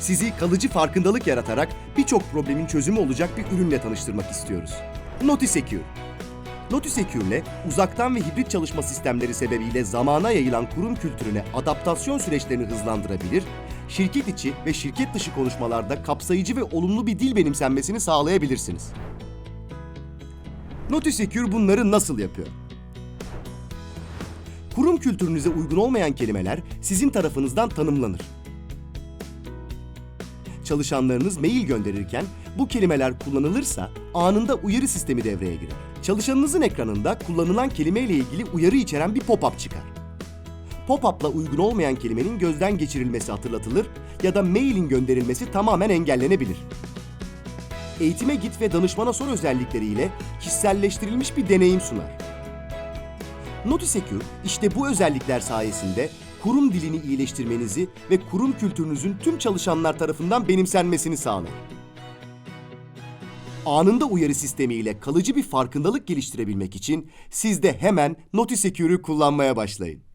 sizi kalıcı farkındalık yaratarak birçok problemin çözümü olacak bir ürünle tanıştırmak istiyoruz. NotiSecure. NotiSecure'le uzaktan ve hibrit çalışma sistemleri sebebiyle zamana yayılan kurum kültürüne adaptasyon süreçlerini hızlandırabilir, şirket içi ve şirket dışı konuşmalarda kapsayıcı ve olumlu bir dil benimsenmesini sağlayabilirsiniz. NotiSecure bunları nasıl yapıyor? Kurum kültürünüze uygun olmayan kelimeler sizin tarafınızdan tanımlanır. Çalışanlarınız mail gönderirken bu kelimeler kullanılırsa anında uyarı sistemi devreye girer. Çalışanınızın ekranında kullanılan kelimeyle ilgili uyarı içeren bir pop-up çıkar. Pop-up'la uygun olmayan kelimenin gözden geçirilmesi hatırlatılır ya da mailin gönderilmesi tamamen engellenebilir. Eğitime git ve danışmana sor özellikleriyle kişiselleştirilmiş bir deneyim sunar. NotiSecure işte bu özellikler sayesinde kurum dilini iyileştirmenizi ve kurum kültürünüzün tüm çalışanlar tarafından benimsenmesini sağlar. Anında uyarı sistemiyle kalıcı bir farkındalık geliştirebilmek için siz de hemen NotiSecure'ü kullanmaya başlayın.